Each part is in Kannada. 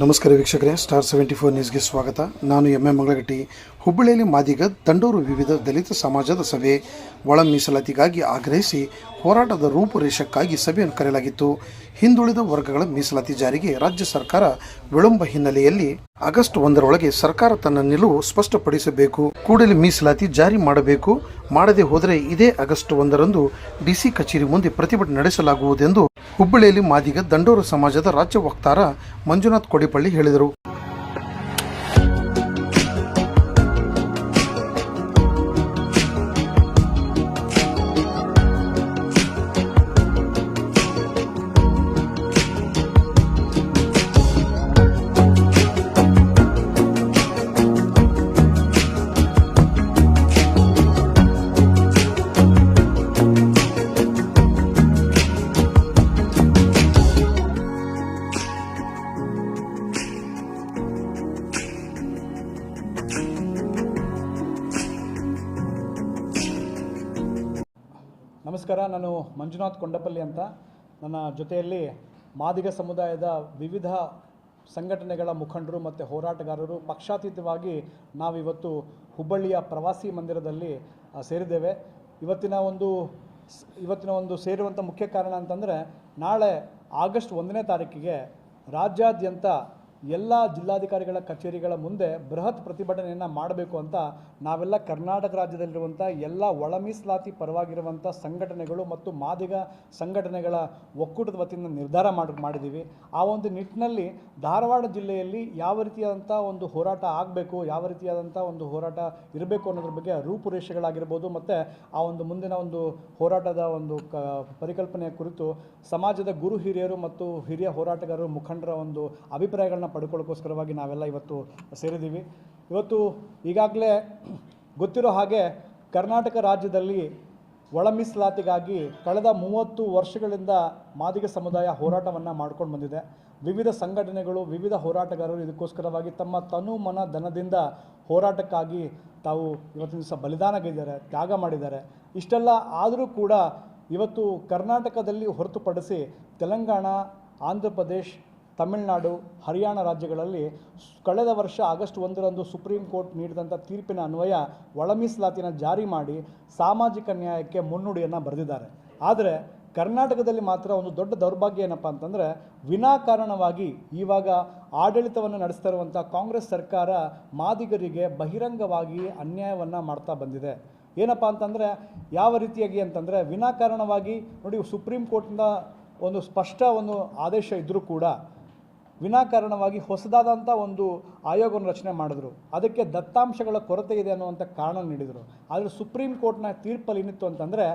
ನಮಸ್ಕಾರ ವೀಕ್ಷಕರೇ ಸ್ಟಾರ್ ಸೆವೆಂಟಿ ಫೋರ್ ನ್ಯೂಸ್ಗೆ ಸ್ವಾಗತ. ನಾನು ಎಂ ಎ ಮಂಗಳಗಟ್ಟಿ. ಹುಬ್ಬಳ್ಳಿಯಲ್ಲಿ ಮಾದಿಗ ದಂಡೂರು ವಿವಿಧ ದಲಿತ ಸಮಾಜದ ಸಭೆ ಒಳ ಮೀಸಲಾತಿಗಾಗಿ ಆಗ್ರಹಿಸಿ ಹೋರಾಟದ ರೂಪುರೇಷಕ್ಕಾಗಿ ಸಭೆಯನ್ನು ಕರೆಯಲಾಗಿತ್ತು. ಹಿಂದುಳಿದ ವರ್ಗಗಳ ಮೀಸಲಾತಿ ಜಾರಿಗೆ ರಾಜ್ಯ ಸರ್ಕಾರ ವಿಳಂಬ ಹಿನ್ನೆಲೆಯಲ್ಲಿ ಆಗಸ್ಟ್ ಒಂದರೊಳಗೆ ಸರ್ಕಾರ ತನ್ನ ನಿಲುವು ಸ್ಪಷ್ಟಪಡಿಸಬೇಕು. ಕೂಡಲೇ ಮೀಸಲಾತಿ ಜಾರಿ ಮಾಡಬೇಕು. ಮಾಡದೆ ಹೋದರೆ ಇದೇ ಆಗಸ್ಟ್ ಒಂದರಂದು ಡಿಸಿ ಕಚೇರಿ ಮುಂದೆ ಪ್ರತಿಭಟನೆ ನಡೆಸಲಾಗುವುದೆಂದು ಹುಬ್ಬಳ್ಳಿಯಲ್ಲಿ ಮಾದಿಗ ದಂಡೋರ ಸಮಾಜದ ರಾಜ್ಯ ವಕ್ತಾರ ಮಂಜುನಾಥ್ ಕೊಡಿಪಳ್ಳಿ ಹೇಳಿದರು. ನಮಸ್ಕಾರ, ನಾನು ಮಂಜುನಾಥ್ ಕೊಂಡಪಲ್ಲಿ ಅಂತ. ನನ್ನ ಜೊತೆಯಲ್ಲಿ ಮಾದಿಗ ಸಮುದಾಯದ ವಿವಿಧ ಸಂಘಟನೆಗಳ ಮುಖಂಡರು ಮತ್ತು ಹೋರಾಟಗಾರರು ಪಕ್ಷಾತೀತವಾಗಿ ನಾವಿವತ್ತು ಹುಬ್ಬಳ್ಳಿಯ ಪ್ರವಾಸಿ ಮಂದಿರದಲ್ಲಿ ಸೇರಿದ್ದೇವೆ. ಇವತ್ತಿನ ಒಂದು ಇವತ್ತಿನ ಒಂದು ಸೇರುವಂಥ ಮುಖ್ಯ ಕಾರಣ ಅಂತಂದರೆ, ನಾಳೆ ಆಗಸ್ಟ್ ಒಂದನೇ ತಾರೀಕಿಗೆ ರಾಜ್ಯಾದ್ಯಂತ ಎಲ್ಲ ಜಿಲ್ಲಾಧಿಕಾರಿಗಳ ಕಚೇರಿಗಳ ಮುಂದೆ ಬೃಹತ್ ಪ್ರತಿಭಟನೆಯನ್ನು ಮಾಡಬೇಕು ಅಂತ ನಾವೆಲ್ಲ ಕರ್ನಾಟಕ ರಾಜ್ಯದಲ್ಲಿರುವಂಥ ಎಲ್ಲ ಒಳ ಮೀಸಲಾತಿ ಪರವಾಗಿರುವಂಥ ಸಂಘಟನೆಗಳು ಮತ್ತು ಮಾದಿಗ ಸಂಘಟನೆಗಳ ಒಕ್ಕೂಟದ ವತಿಯಿಂದ ನಿರ್ಧಾರ ಮಾಡಿ ಮಾಡಿದ್ದೀವಿ ಆ ಒಂದು ನಿಟ್ಟಿನಲ್ಲಿ ಧಾರವಾಡ ಜಿಲ್ಲೆಯಲ್ಲಿ ಯಾವ ರೀತಿಯಾದಂಥ ಒಂದು ಹೋರಾಟ ಆಗಬೇಕು, ಯಾವ ರೀತಿಯಾದಂಥ ಒಂದು ಹೋರಾಟ ಇರಬೇಕು ಅನ್ನೋದ್ರ ಬಗ್ಗೆ ರೂಪುರೇಷೆಗಳಾಗಿರ್ಬೋದು ಮತ್ತು ಆ ಒಂದು ಮುಂದಿನ ಒಂದು ಹೋರಾಟದ ಒಂದು ಪರಿಕಲ್ಪನೆಯ ಕುರಿತು ಸಮಾಜದ ಗುರು ಹಿರಿಯರು ಮತ್ತು ಹಿರಿಯ ಹೋರಾಟಗಾರರು ಮುಖಂಡರ ಒಂದು ಅಭಿಪ್ರಾಯಗಳನ್ನ ಪಡ್ಕೊಳ್ಳೋಕ್ಕೋಸ್ಕರವಾಗಿ ನಾವೆಲ್ಲ ಇವತ್ತು ಸೇರಿದ್ದೀವಿ. ಇವತ್ತು ಈಗಾಗಲೇ ಗೊತ್ತಿರೋ ಹಾಗೆ ಕರ್ನಾಟಕ ರಾಜ್ಯದಲ್ಲಿ ಒಳ ಮೀಸಲಾತಿಗಾಗಿ ಕಳೆದ ಮೂವತ್ತು ವರ್ಷಗಳಿಂದ ಮಾದಿಗ ಸಮುದಾಯ ಹೋರಾಟವನ್ನು ಮಾಡ್ಕೊಂಡು ಬಂದಿದೆ. ವಿವಿಧ ಸಂಘಟನೆಗಳು, ವಿವಿಧ ಹೋರಾಟಗಾರರು ಇದಕ್ಕೋಸ್ಕರವಾಗಿ ತಮ್ಮ ತನು ಮನ ಧನದಿಂದ ಹೋರಾಟಕ್ಕಾಗಿ ತಾವು ಇವತ್ತಿನ ದಿವಸ ಬಲಿದಾನಗಿದ್ದಾರೆ ತ್ಯಾಗ ಮಾಡಿದ್ದಾರೆ. ಇಷ್ಟೆಲ್ಲ ಆದರೂ ಕೂಡ ಇವತ್ತು ಕರ್ನಾಟಕದಲ್ಲಿ ಹೊರತುಪಡಿಸಿ ತೆಲಂಗಾಣ, ಆಂಧ್ರ ಪ್ರದೇಶ್ ತಮಿಳುನಾಡು, ಹರಿಯಾಣ ರಾಜ್ಯಗಳಲ್ಲಿ ಕಳೆದ ವರ್ಷ ಆಗಸ್ಟ್ ಒಂದರಂದು ಸುಪ್ರೀಂ ಕೋರ್ಟ್ ನೀಡಿದಂಥ ತೀರ್ಪಿನ ಅನ್ವಯ ಒಳ ಮೀಸಲಾತಿನ ಜಾರಿ ಮಾಡಿ ಸಾಮಾಜಿಕ ನ್ಯಾಯಕ್ಕೆ ಮುನ್ನುಡಿಯನ್ನು ಬರೆದಿದ್ದಾರೆ. ಆದರೆ ಕರ್ನಾಟಕದಲ್ಲಿ ಮಾತ್ರ ಒಂದು ದೊಡ್ಡ ದೌರ್ಭಾಗ್ಯ ಏನಪ್ಪ ಅಂತಂದರೆ ವಿನಾಕಾರಣವಾಗಿ ಇವಾಗ ಆಡಳಿತವನ್ನು ನಡೆಸ್ತಾ ಇರುವಂಥ ಕಾಂಗ್ರೆಸ್ ಸರ್ಕಾರ ಮಾದಿಗರಿಗೆ ಬಹಿರಂಗವಾಗಿ ಅನ್ಯಾಯವನ್ನು ಮಾಡ್ತಾ ಬಂದಿದೆ. ಏನಪ್ಪ ಅಂತಂದರೆ ಯಾವ ರೀತಿಯಾಗಿ ಅಂತಂದರೆ ವಿನಾಕಾರಣವಾಗಿ ನೋಡಿ ಸುಪ್ರೀಂ ಕೋರ್ಟ್ನ ಒಂದು ಸ್ಪಷ್ಟ ಒಂದು ಆದೇಶ ಇದ್ದರೂ ಕೂಡ ವಿನಾಕಾರಣವಾಗಿ ಹೊಸದಾದಂಥ ಒಂದು ಆಯೋಗವನ್ನು ರಚನೆ ಮಾಡಿದ್ರು. ಅದಕ್ಕೆ ದತ್ತಾಂಶಗಳ ಕೊರತೆ ಇದೆ ಅನ್ನುವಂಥ ಕಾರಣ ನೀಡಿದರು. ಆದರೆ ಸುಪ್ರೀಂ ಕೋರ್ಟ್ನ ತೀರ್ಪಲ್ಲಿ ಏನಿತ್ತು ಅಂತಂದರೆ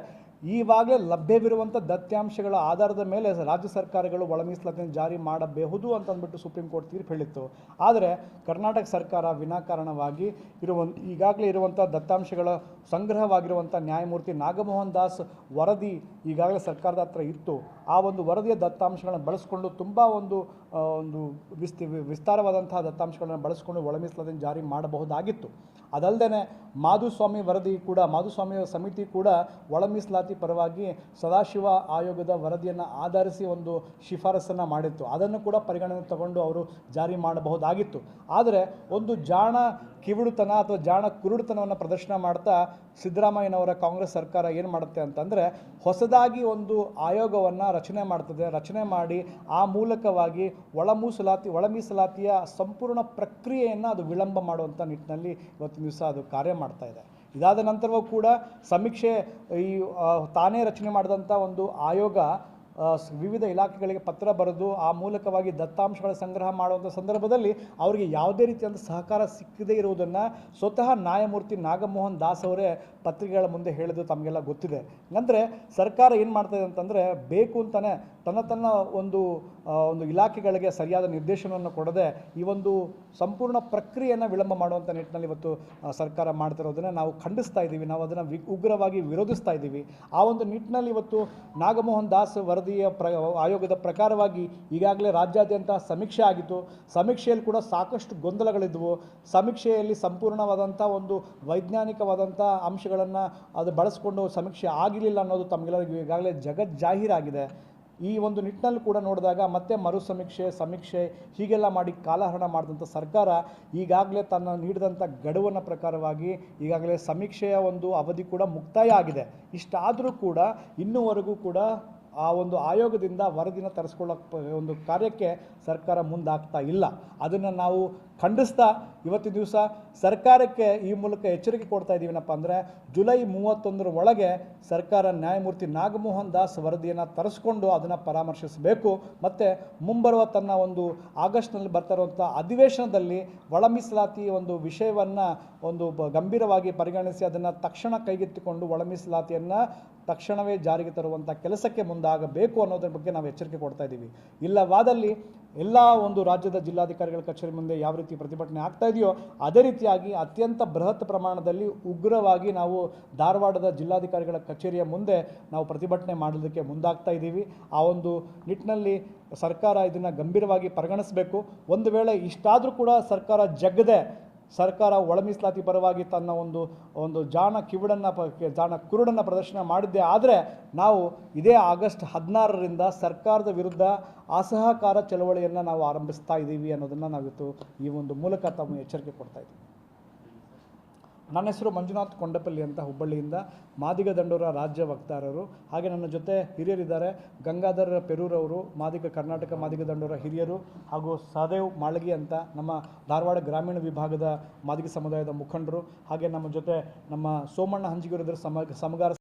ಈವಾಗಲೇ ಲಭ್ಯವಿರುವಂಥ ದತ್ತಾಂಶಗಳ ಆಧಾರದ ಮೇಲೆ ರಾಜ್ಯ ಸರ್ಕಾರಗಳು ಒಳ ಜಾರಿ ಮಾಡಬಹುದು ಅಂತಂದ್ಬಿಟ್ಟು ಸುಪ್ರೀಂ ಕೋರ್ಟ್ ತೀರ್ಪು ಹೇಳಿತ್ತು. ಆದರೆ ಕರ್ನಾಟಕ ಸರ್ಕಾರ ವಿನಾಕಾರಣವಾಗಿ ಇರುವ, ಈಗಾಗಲೇ ಇರುವಂಥ ದತ್ತಾಂಶಗಳ ಸಂಗ್ರಹವಾಗಿರುವಂಥ ನ್ಯಾಯಮೂರ್ತಿ ನಾಗಮೋಹನ್ ದಾಸ್ ವರದಿ ಈಗಾಗಲೇ ಸರ್ಕಾರದ ಹತ್ರ ಇತ್ತು. ಆ ಒಂದು ವರದಿಯ ದತ್ತಾಂಶಗಳನ್ನು ಬಳಸಿಕೊಂಡು ತುಂಬ ಒಂದು ಒಂದು ವಿಸ್ತಿ, ವಿಸ್ತಾರವಾದಂತಹ ದತ್ತಾಂಶಗಳನ್ನು ಬಳಸಿಕೊಂಡು ಒಳ ಜಾರಿ ಮಾಡಬಹುದಾಗಿತ್ತು. ಅದಲ್ಲದೆ ಮಾಧುಸ್ವಾಮಿ ವರದಿ ಕೂಡ, ಮಾಧುಸ್ವಾಮಿ ಸಮಿತಿ ಕೂಡ ಒಳ ಮೀಸಲಾತಿ ಪರವಾಗಿ ಸದಾಶಿವ ಆಯೋಗದ ವರದಿಯನ್ನು ಆಧರಿಸಿ ಒಂದು ಶಿಫಾರಸನ್ನು ಮಾಡಿತ್ತು. ಅದನ್ನು ಕೂಡ ಪರಿಗಣನೆ ತಗೊಂಡು ಅವರು ಜಾರಿ ಮಾಡಬಹುದಾಗಿತ್ತು. ಆದರೆ ಒಂದು ಜಾಣ ಕಿವುಡುತನ ಅಥವಾ ಜಾಣ ಕುರುಡುತನವನ್ನು ಪ್ರದರ್ಶನ ಮಾಡ್ತಾ ಸಿದ್ದರಾಮಯ್ಯನವರ ಕಾಂಗ್ರೆಸ್ ಸರ್ಕಾರ ಏನು ಮಾಡುತ್ತೆ ಅಂತಂದರೆ ಹೊಸದಾಗಿ ಒಂದು ಆಯೋಗವನ್ನು ರಚನೆ ಮಾಡ್ತದೆ. ರಚನೆ ಮಾಡಿ ಆ ಮೂಲಕವಾಗಿ ಒಳಮೂಸಲಾತಿ, ಒಳಮೀಸಲಾತಿಯ ಒಳ ಮೀಸಲಾತಿಯ ಸಂಪೂರ್ಣ ಪ್ರಕ್ರಿಯೆಯನ್ನು ಅದು ವಿಳಂಬ ಮಾಡುವಂಥ ನಿಟ್ಟಿನಲ್ಲಿ ಇವತ್ತಿನ ದಿವಸ ಅದು ಕಾರ್ಯ ಮಾಡ್ತಾ ಇದೆ. ಇದಾದ ನಂತರವೂ ಕೂಡ ಸಮೀಕ್ಷೆ ಈ ತಾನೇ ರಚನೆ ಮಾಡಿದಂಥ ಒಂದು ಆಯೋಗ ವಿವಿಧ ಇಲಾಖೆಗಳಿಗೆ ಪತ್ರ ಬರೆದು ಆ ಮೂಲಕವಾಗಿ ದತ್ತಾಂಶಗಳ ಸಂಗ್ರಹ ಮಾಡುವಂಥ ಸಂದರ್ಭದಲ್ಲಿ ಅವರಿಗೆ ಯಾವುದೇ ರೀತಿಯಾದ ಸಹಕಾರ ಸಿಕ್ಕದೇ ಇರುವುದನ್ನು ಸ್ವತಃ ನ್ಯಾಯಮೂರ್ತಿ ನಾಗಮೋಹನ್ ದಾಸ್ ಅವರೇ ಪತ್ರಿಕೆಗಳ ಮುಂದೆ ಹೇಳಿದ್ದು ತಮಗೆಲ್ಲ ಗೊತ್ತಿದೆ. ಅಂದರೆ ಸರ್ಕಾರ ಏನು ಮಾಡ್ತಾಯಿದೆ ಅಂತಂದರೆ ಬೇಕು ಅಂತಲೇ ತನ್ನ ತನ್ನ ಒಂದು ಒಂದು ಇಲಾಖೆಗಳಿಗೆ ಸರಿಯಾದ ನಿರ್ದೇಶನವನ್ನು ಕೊಡದೆ ಈ ಒಂದು ಸಂಪೂರ್ಣ ಪ್ರಕ್ರಿಯೆಯನ್ನು ವಿಳಂಬ ಮಾಡುವಂಥ ನಿಟ್ಟಿನಲ್ಲಿ ಇವತ್ತು ಸರ್ಕಾರ ಮಾಡ್ತಿರೋದನ್ನು ನಾವು ಖಂಡಿಸ್ತಾ ಇದ್ದೀವಿ. ನಾವು ಅದನ್ನು ವಿ ಉಗ್ರವಾಗಿ ವಿರೋಧಿಸ್ತಾ ಇದ್ದೀವಿ. ಆ ಒಂದು ನಿಟ್ಟಿನಲ್ಲಿ ಇವತ್ತು ನಾಗಮೋಹನ್ ದಾಸ್ ವರದಿಯ ಪ್ರ, ಆಯೋಗದ ಪ್ರಕಾರವಾಗಿ ಈಗಾಗಲೇ ರಾಜ್ಯಾದ್ಯಂತ ಸಮೀಕ್ಷೆ ಆಗಿತ್ತು. ಸಮೀಕ್ಷೆಯಲ್ಲಿ ಕೂಡ ಸಾಕಷ್ಟು ಗೊಂದಲಗಳಿದ್ವು. ಸಮೀಕ್ಷೆಯಲ್ಲಿ ಸಂಪೂರ್ಣವಾದಂಥ ಒಂದು ವೈಜ್ಞಾನಿಕವಾದಂಥ ಅಂಶಗಳನ್ನು ಅದು ಬಳಸಿಕೊಂಡು ಸಮೀಕ್ಷೆ ಆಗಿರಲಿಲ್ಲ ಅನ್ನೋದು ತಮಗೆಲ್ಲರಿಗೂ ಈಗಾಗಲೇ ಜಗತ್ ಜಾಹೀರಾಗಿದೆ ಈ ಒಂದು ನಿಟ್ಟಿನಲ್ಲಿ ಕೂಡ ನೋಡಿದಾಗ ಮತ್ತೆ ಮರು ಸಮೀಕ್ಷೆ ಸಮೀಕ್ಷೆ ಹೀಗೆಲ್ಲ ಮಾಡಿ ಕಾಲಹರಣ ಮಾಡಿದಂಥ ಸರ್ಕಾರ ಈಗಾಗಲೇ ತನ್ನ ನೀಡಿದಂಥ ಗಡುವನ ಪ್ರಕಾರವಾಗಿ ಈಗಾಗಲೇ ಸಮೀಕ್ಷೆಯ ಒಂದು ಅವಧಿ ಕೂಡ ಮುಕ್ತಾಯ ಆಗಿದೆ. ಇಷ್ಟಾದರೂ ಕೂಡ ಇನ್ನೂವರೆಗೂ ಕೂಡ ಆ ಒಂದು ಆಯೋಗದಿಂದ ವರದಿನ ತರಿಸ್ಕೊಳ್ಳೋ ಒಂದು ಕಾರ್ಯಕ್ಕೆ ಸರ್ಕಾರ ಮುಂದಾಗ್ತಾ ಇಲ್ಲ. ಅದನ್ನು ನಾವು ಖಂಡಿಸ್ತಾ ಇವತ್ತಿನ ದಿವಸ ಸರ್ಕಾರಕ್ಕೆ ಈ ಮೂಲಕ ಎಚ್ಚರಿಕೆ ಕೊಡ್ತಾ ಇದ್ದೀವಿನಪ್ಪ ಅಂದರೆ ಜುಲೈ ಮೂವತ್ತೊಂದರ ಒಳಗೆ ಸರ್ಕಾರ ನ್ಯಾಯಮೂರ್ತಿ ನಾಗಮೋಹನ್ ದಾಸ್ ವರದಿಯನ್ನು ತರಿಸ್ಕೊಂಡು ಅದನ್ನು ಪರಾಮರ್ಶಿಸಬೇಕು. ಮತ್ತು ಮುಂಬರುವ ತನ್ನ ಒಂದು ಆಗಸ್ಟ್ನಲ್ಲಿ ಬರ್ತಾ ಇರುವಂಥ ಅಧಿವೇಶನದಲ್ಲಿ ಒಳ ಮೀಸಲಾತಿ ಒಂದು ವಿಷಯವನ್ನು ಒಂದು ಗಂಭೀರವಾಗಿ ಪರಿಗಣಿಸಿ ಅದನ್ನು ತಕ್ಷಣ ಕೈಗೆತ್ತಿಕೊಂಡು ಒಳ ಮೀಸಲಾತಿಯನ್ನು ತಕ್ಷಣವೇ ಜಾರಿಗೆ ತರುವಂಥ ಕೆಲಸಕ್ಕೆ ಮುಂದಾಗಬೇಕು ಅನ್ನೋದ್ರ ಬಗ್ಗೆ ನಾವು ಎಚ್ಚರಿಕೆ ಕೊಡ್ತಾ ಇದ್ದೀವಿ ಇಲ್ಲವಾದಲ್ಲಿ ಎಲ್ಲ ಒಂದು ರಾಜ್ಯದ ಜಿಲ್ಲಾಧಿಕಾರಿಗಳ ಕಚೇರಿ ಮುಂದೆ ಯಾವ ರೀತಿ ಪ್ರತಿಭಟನೆ ಆಗ್ತಾ ಇದೆಯೋ ಅದೇ ರೀತಿಯಾಗಿ ಅತ್ಯಂತ ಬೃಹತ್ ಪ್ರಮಾಣದಲ್ಲಿ ಉಗ್ರವಾಗಿ ನಾವು ಧಾರವಾಡದ ಜಿಲ್ಲಾಧಿಕಾರಿಗಳ ಕಚೇರಿಯ ಮುಂದೆ ನಾವು ಪ್ರತಿಭಟನೆ ಮಾಡೋದಕ್ಕೆ ಮುಂದಾಗ್ತಾ ಇದ್ದೀವಿ. ಆ ಒಂದು ನಿಟ್ಟಿನಲ್ಲಿ ಸರ್ಕಾರ ಇದನ್ನು ಗಂಭೀರವಾಗಿ ಪರಿಗಣಿಸಬೇಕು. ಒಂದು ವೇಳೆ ಇಷ್ಟಾದರೂ ಕೂಡ ಸರ್ಕಾರ ಜಗ್ಗದೆ ಸರ್ಕಾರ ಒಳ ಮೀಸಲಾತಿ ಪರವಾಗಿ ತನ್ನ ಒಂದು ಒಂದು ಜಾಣ ಕಿವಿಡನ್ನು ಪ ಜಾಣ ಕುರುಡನ್ನು ಪ್ರದರ್ಶನ ಮಾಡಿದ್ದೆ. ಆದರೆ ನಾವು ಇದೇ ಆಗಸ್ಟ್ ಹದಿನಾರರಿಂದ ಸರ್ಕಾರದ ವಿರುದ್ಧ ಅಸಹಕಾರ ಚಳವಳಿಯನ್ನು ನಾವು ಆರಂಭಿಸ್ತಾ ಇದ್ದೀವಿ ಅನ್ನೋದನ್ನು ನಾವಿತ್ತು ಈ ಒಂದು ಮೂಲಕ ತಮ್ಮ ಎಚ್ಚರಿಕೆ ಕೊಡ್ತಾ ಇದ್ದೀವಿ. ನನ್ನ ಹೆಸರು ಮಂಜುನಾಥ್ ಕೊಂಡಪಲ್ಲಿ ಅಂತ ಹುಬ್ಬಳ್ಳಿಯಿಂದ ಮಾದಿಗ ದಂಡೋರ ರಾಜ್ಯ ವಕ್ತಾರರು. ಹಾಗೆ ನನ್ನ ಜೊತೆ ಹಿರಿಯರಿದ್ದಾರೆ ಗಂಗಾಧರ ಪೆರೂರವರು, ಮಾದಿಗ ಕರ್ನಾಟಕ ಮಾದಿಗ ದಂಡೋರ ಹಿರಿಯರು ಹಾಗೂ ಸಹದೇವ್ ಮಾಳಗಿ ಅಂತ ನಮ್ಮ ಧಾರವಾಡ ಗ್ರಾಮೀಣ ವಿಭಾಗದ ಮಾದಿಗ ಸಮುದಾಯದ ಮುಖಂಡರು. ಹಾಗೆ ನಮ್ಮ ಜೊತೆ ನಮ್ಮ ಸೋಮಣ್ಣ ಹಂಜಿಗಿರಿದ್ರ ಸಮ, ಸಮಗಾರ